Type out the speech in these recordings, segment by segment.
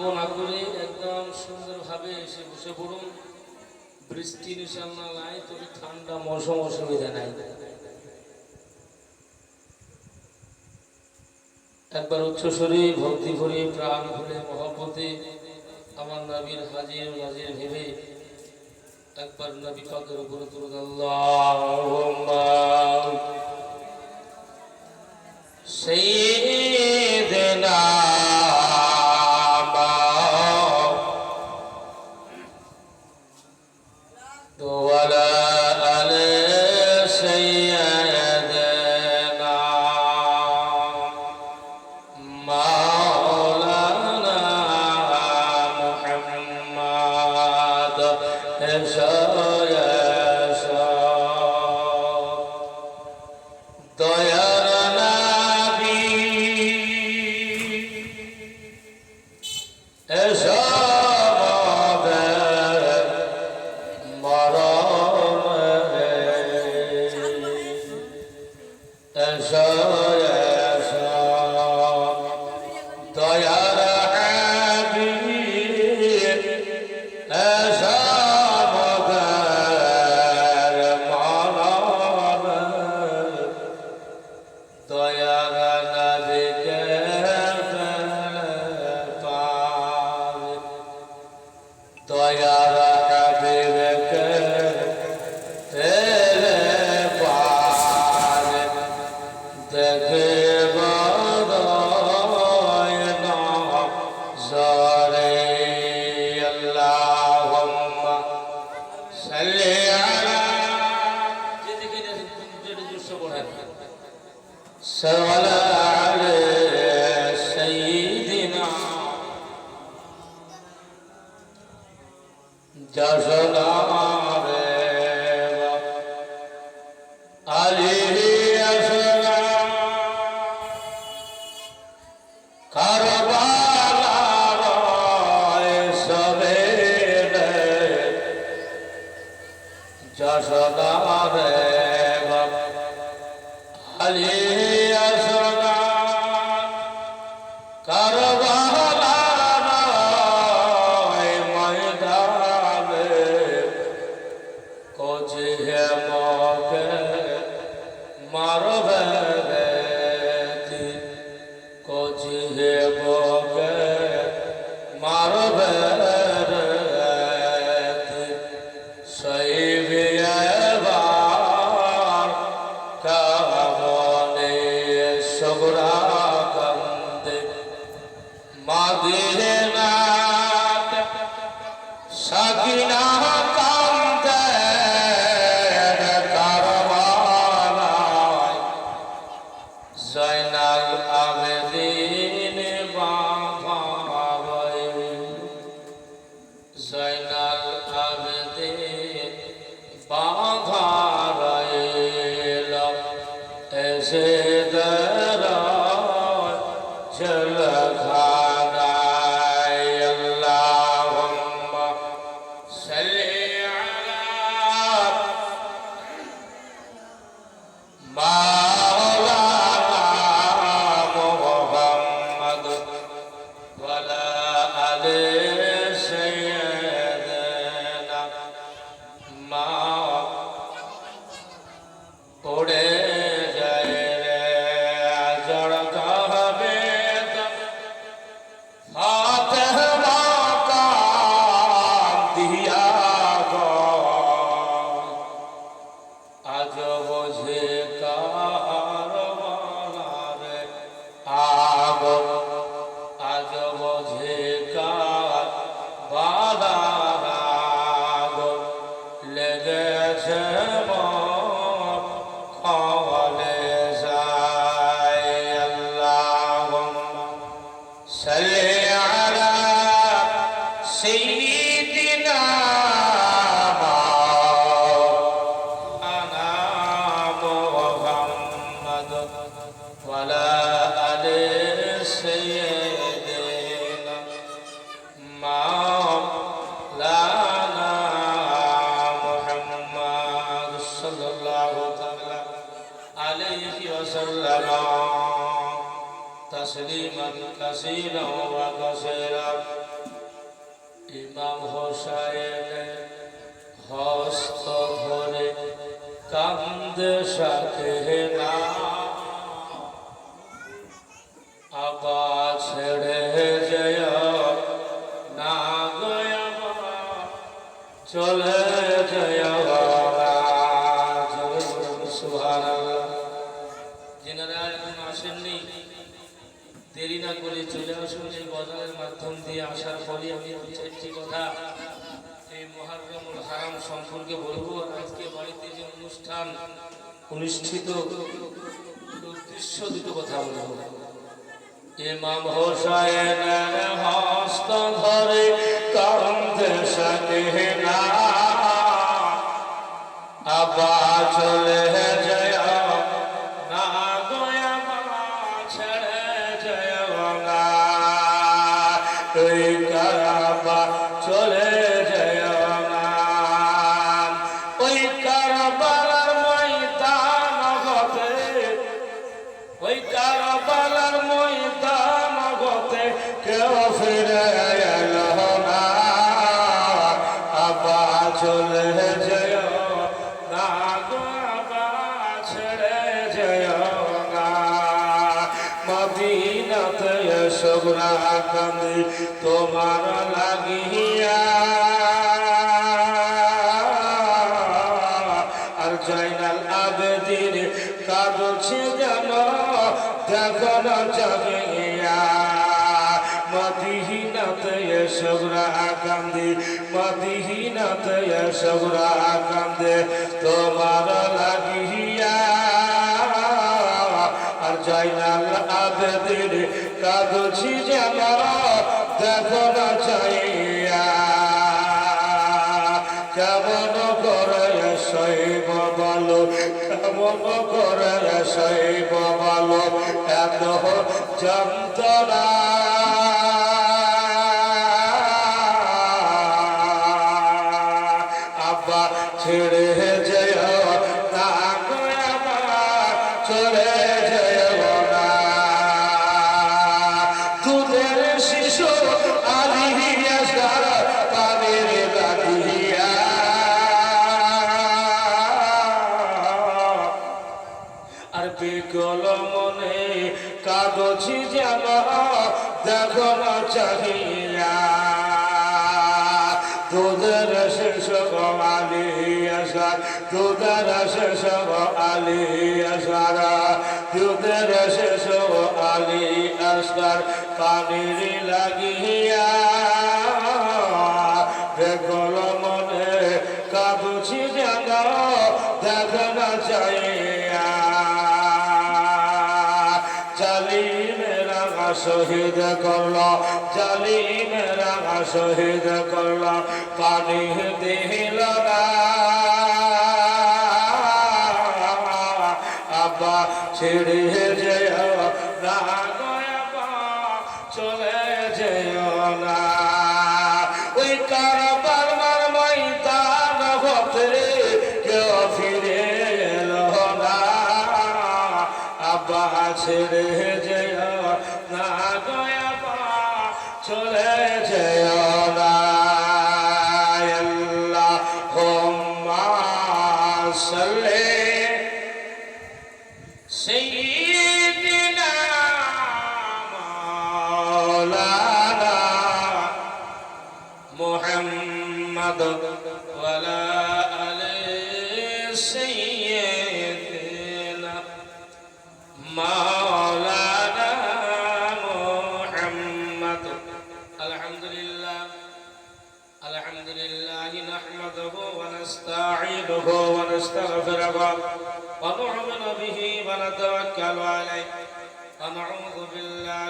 বিলম্ব না একদম সুন্দরভাবে এসে বসে পড়ুন। বৃষ্টি নিশান না নাই, তবে ঠান্ডা মৌসুম অসুবিধা নাই। একবার উচ্চ স্বরে ভক্তি ভরে প্রাণ ভরে মহব্বতে আমার নবীর হাজির নাজির ভেবে একবার নবী পাকের উপরে তুলুন আল্লাহ সেই দেনা সওয়ালা deixa অনুষ্ঠিত উদ্দেশ্য কথা বলব। ইমাম হোসাইনের হস্ত ধরে কান্দে সাথে না আবার চলে চলে যেয় না গো আবা ছেড়ে যেয় না মদিনাতে সবরা কান্দি তোমার লাগিয়া জয়নাল আবেদিন কাঁদছি যেন দেখো না চাইয়া। কেমন করে শৈব বলো, কেমন করে শৈব বলো, এত যন্ত্রণা। না চাহিয়া, দুধের শেষ আলি আসার দুধের শেষ আলি আসারা দুধের শেষ আলি আসার পানির লাগিয়া জালিমেরা শহীদ করল জালিমেরা শহীদ করল পানি দিল না। আব্বা ছেড়ে যেয় صل سيدنا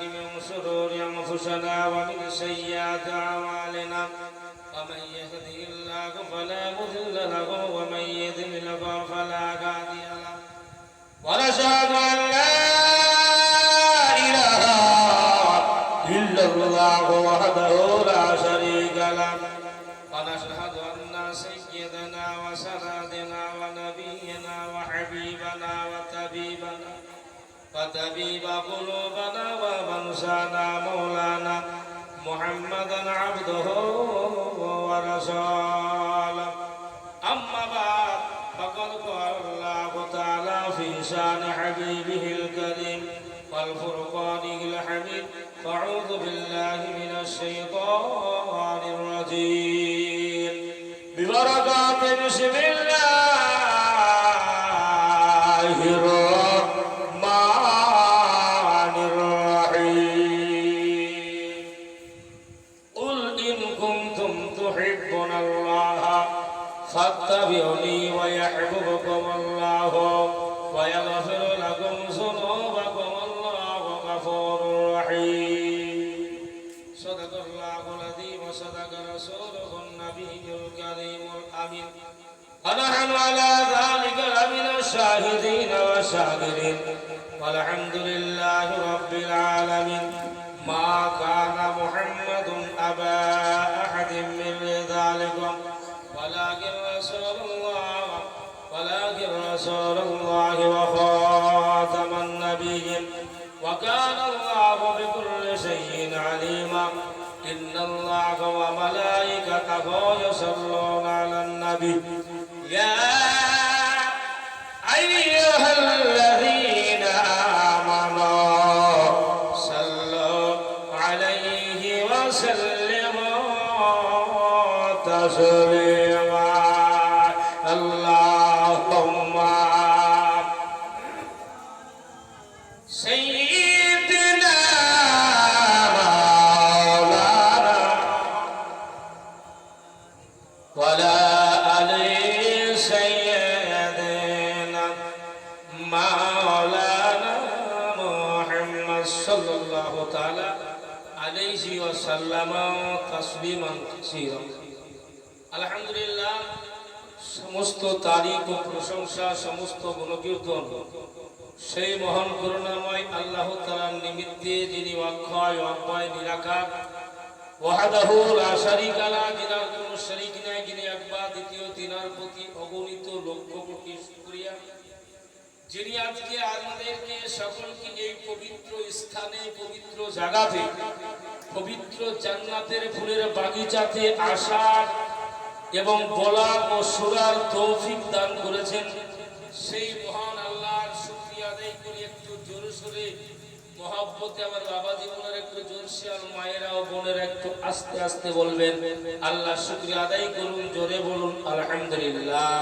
بالله من شرور انفسنا ومن سيئات أعمالنا. ومن يهده الله فلا مضل له ومن يضلل فلا هادي له. ونشهد أن محمدا عبده ورسوله أما بعد فقد قال الله تعالى في شان حبيبه الكريم والفرقان الحميد فاعوذ بالله من الشيطان الرجيم ببركات بسم ونحن على ذلك لمن الشاهدين والشاكرين والحمد لله رب العالمين. ما كان محمد أبا أحد من رجالكم ولكن رسول الله ولكن رسول الله وخاتم النبيين. وكان الله بكل شيء عليما. إن الله وملائكته يصلون على النبي. Yeah. عليه وسلم تسليما كثيرا الحمد لله সমস্ত তারিখ ও প্রশংসা সমস্ত গুণকীর্তন সেই মহান করুণাময় আল্লাহ তালার নিমিত্তে যিনি অক্ষয় অক্ষয় নিরাকার ওয়াহাদাহু লা শারীকা লা যিনার কোনো শরীক নাই যিনি একবার দ্বিতীয় তিনার প্রতি অগণিত লক্ষ কোটি শুকরিয়া যিনি আজকে আমাদেরকে সকলকে এই পবিত্র স্থানে, পবিত্র জায়গাতে পবিত্র জান্নাতের ফুলের বাগিচাতে আসার এবং বলার ও শোনার তৌফিক দান করেছেন। সেই মহান আল্লাহর শুকরিয়া আদায় করি একটু জোরে সোরে। মহাব্বতে আমার বাবা জীবনের একটু জোরসে আর মায়েরা ও বোনেরা একটু আস্তে আস্তে বলবেন। আল্লাহ শুক্রিয়া আদায় করুন, জোরে বলুন, আলহামদুলিল্লাহ।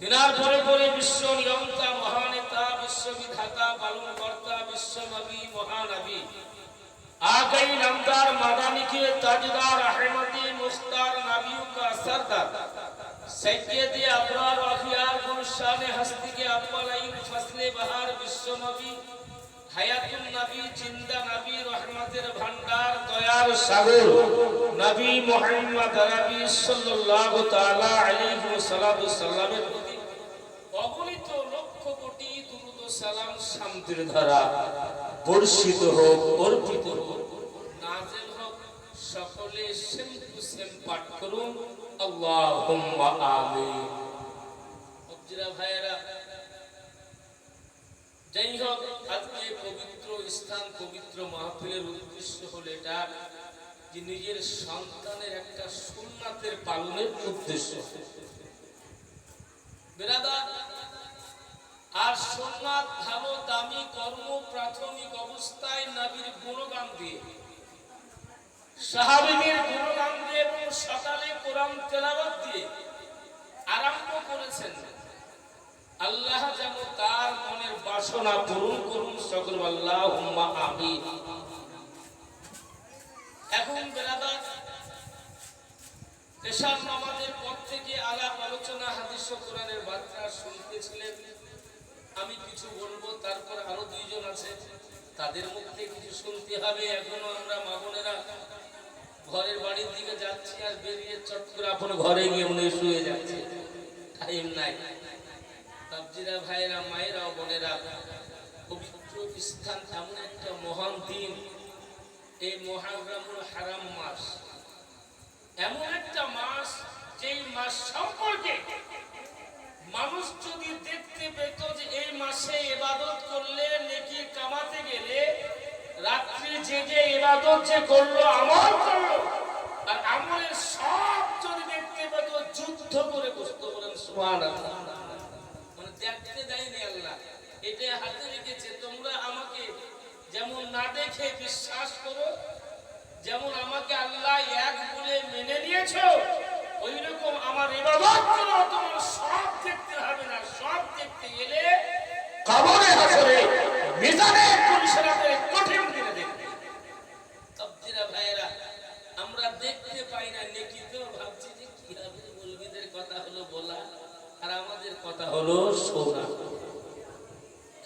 তেনার পরে পরে বিশ্ব নিয়ন্তা মহানেতা বিশ্ববিধাতা পালন কর্তা বিশ্বনবী মহানবী। আগই নামদার মাদানি তাজদার আহমদি, মুস্তার নবিউ সরদার। সৈয়দে আবরার আফিয়ার গুলশান হস্তি কে আব্বালাইন ফসলে বাহার বিশ্বনবী হায়াতুন নবী চিন্তা নবী, রহমতের ভান্ডার দয়ার সাগর। নবী মুহাম্মদ নবী সাল্লাল্লাহু তাআলা আলাইহি ওয়াসাল্লাম সাল্লামের প্রতি অগণিত লক্ষ কোটি দুরূদ ও সালাম শান্তির ধারা বর্ষিত হোক, অর্পিত হোক, নাজেল হোক, সকলে সেম টু সেম পাঠ করুন। আল্লাহুম্মা আমিন। অবজিরা ভাইয়েরা, যাই হোক, আজকে পবিত্র স্থান, পবিত্র মাহফিলের উদ্দেশ্য হলো এটা যে নিজের সন্তানের একটা সুন্নাতের পালনের উদ্দেশ্য। আর সোমনাথ ভালো, দামি, কর্ম, প্রাথমিক অবস্থায় নবীর গুণগান দিয়ে। সাহাবিদের গুণগান দিয়ে এবং সকালে কোরআন তেলাওয়াত দিয়ে আরম্ভ করেছেন। আল্লাহ যেন তার মনের বাসনা পূরণ করুন। সকল আল্লাহ আমিন। এখন বেলাদার পেশার নামাজের পর থেকে আলাপ আলোচনা, হাদিস কোরআনের বার্তা শুনতেছিলেন। আমি কিছু বলব, তারপর আরও দুইজন আছে। তাদের মধ্যে কিছু শুনতে হবে। এখনও আমরা মা ঘরের বাড়ির দিকে যাচ্ছি আর বেরিয়ে চট করে আপন ঘরে গিয়ে মনে শুয়ে যাচ্ছে। টাইম নাই। বাবজিরা ভাইরা মায়েরা বোনেরা, পবিত্র স্থান এমন একটা মহান দিন। এই মহাগ্রামুল হারাম মাস। এমন একটা মাস যেই মাস সম্পর্কে মানুষ যদি দেখতে পেত যে এই মাসে ইবাদত করলে, নেকি কামাতে গেলে, রাত্রি জেগে ইবাদত যে করল, আমল করল, আর আমলের সব যদি দেখতে পেত, যুদ্ধ করে বসতে বলেন, সুবহানাল্লাহ। মানে দেখতে দেয়নি আল্লাহ। এটা হাতে রেখেছে, তোমরা আমাকে যেমন না দেখে বিশ্বাস করো যেমন আমাকে আল্লাহ এক বলে মেনে নিয়েছো ওই রকম আমার ইবাদত করো তোমার সব দেখতে হবে না সব দেখতে গেলে কবরে হাসরে মিজানে পরিসরাতে কঠিন দিনে দেখবে। তবজিরা ভাইয়েরা আমরা দেখতে পাই না নেকি তো ভাবছি যে কি হবে মৌলবীদের কথা হলো বলা আর আমাদের কথা হলো শোনা।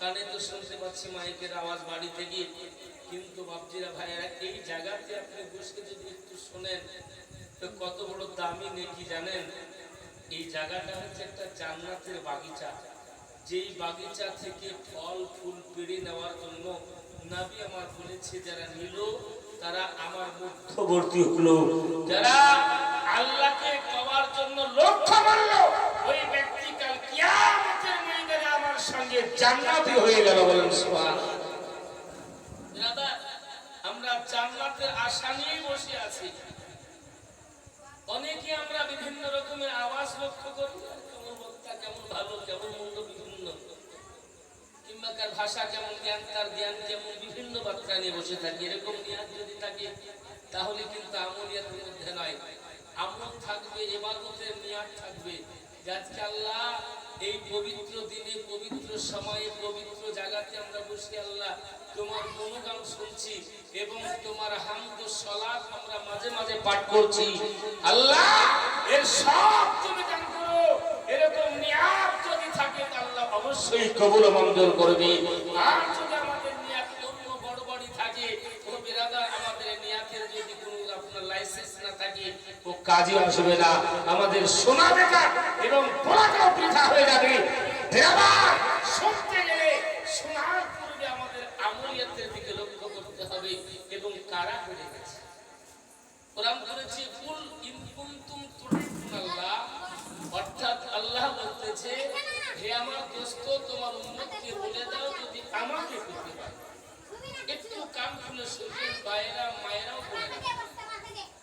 কানে তো শুনতে পাচ্ছি মাইকের আওয়াজ বাড়ি থেকে কিন্তু বাপজিরা ভাইয়েরা এই জায়গাতে আপনি বসে যদি একটু শোনেন, তো কত বড় দামি নেকি জানেন? এই জায়গাটা হচ্ছে একটা জান্নাতের বাগিচা। যেই বাগিচা থেকে ফল, ফুল পেড়ে নেওয়ার জন্য নাবি আমার বলেছে, যারা নিল, তারা আমার মধ্যবর্তী হলো। যারা আল্লাহকে পাওয়ার জন্য লক্ষ্য করল, ওই সঙ্গে জান্নাতি হয়ে গেল বলেন আমরা জান্নাতের আশা নিয়ে বসে আছি। অনেকে আমরা বিভিন্ন রকমের আওয়াজ লক্ষ্য করি কেমন বক্তা কেমন ভালো, কেমন মন্দ বিভিন্ন। কিংবা কার ভাষা কেমন, জ্ঞান, তার জ্ঞান যেমন বিভিন্ন বার্তা নিয়ে বসে থাকি। এরকম নিয়াত যদি থাকে, তাহলে কিন্তু আমলিয়াতের মধ্যে নয়। আমল থাকবে, এবাদতের নিয়াত থাকবে। আজকে আল্লাহ এই পবিত্র দিনে, পবিত্র সময়ে, পবিত্র জায়গাতে আমরা বসে আল্লাহ তোমার গুণগান শুনছি এবং তোমার হামদ সলাপ আমরা মাঝে মাঝে পাঠ করছি। আল্লাহ, এর সব তুমি দান করো। এরকম নিয়াত যদি থাকে আল্লাহ অবশ্যই কবুল মঞ্জুর করবে। আর যদি আমাদের নিয়াত অন্য বড় বড়ি থাকে কোনো বিরাদার আমাদের নিয়াতের যদি কোনো আপনার লাইসেন্স না থাকে ও কাজে আসবে না। আমাদের শোনা বেকার এবং পড়াটাও বৃথা হয়ে যাবে। তোমার উম্মতকে বলে দাও যদি আমাকে পেতে পারে। একটু কান খুলে শুনবেন বাইরা মায়েরাও বলে।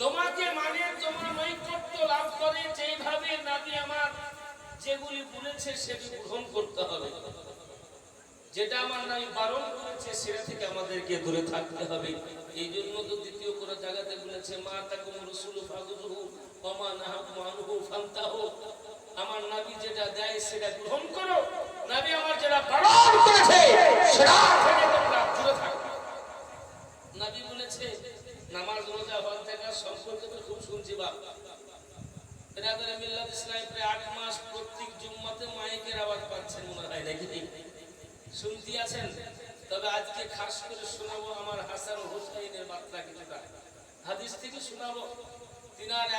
তোমাকে মানে তোমার নৈকট্য লাভ করে, যেইভাবে নবী আমার যেগুলি বলেছে সেগুলি গ্রহণ করতে হবে। যেটা আমার নামে বারণ করেছে, সেটা থেকে আমাদেরকে দূরে থাকতে হবে। এই জন্য তো দ্বিতীয় কোনো জায়গাতে বলেছে, মা তাকুম রসুল আমার নাবি যেটা দেয়, সেটা গ্রহণ করো। নাবি আমার যেটা বারণ করেছে, সেটা থেকে তোমরা দূরে থাকো। নাবি বলেছে, নামাজ রোজা থেকে সম্পর্ক তো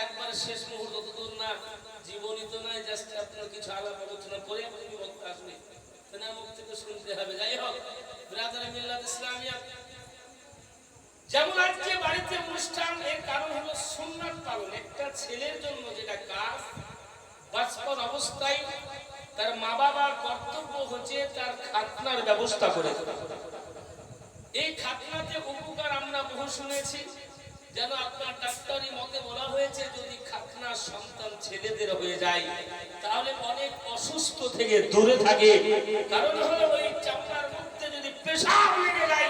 একবার শেষ মুহূর্ত না। জীবনী তো নয় কিছু আলাপ আলোচনা করে আপনি যাই হোক ব্রাদারে মিল্লাত ইসলামিয়া যেমন আজকে বাড়িতে অনুষ্ঠান, এর কারণ হলো সুন্নাত পালন একটা ছেলের জন্য যেটা কাজ বাঁচপন অবস্থায় তার মা বাবার কর্তব্য হচ্ছে তার খাতনার ব্যবস্থা করে এই খাতনাতে উপকার আমরা বহু শুনেছি। যেন আপনার ডাক্তারি মতে বলা হয়েছে, যদি খাতনা সন্তান ছেলেদের হয়ে যায়, তাহলে অনেক অসুস্থ থেকে দূরে থাকে। কারণ হলো ওই চামড়ার মধ্যে যদি পেশাব লেগে যায়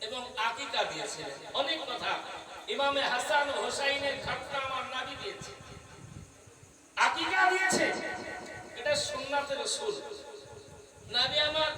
এবং আকিকা দিয়েছিলেন। অনেক কথা। ইমামে হাসান হোসাইনের খাতনা আমার নাবি দিয়েছে। আকিকা দিয়েছে। এটা সুন্নাতের রসুল নাবি আমার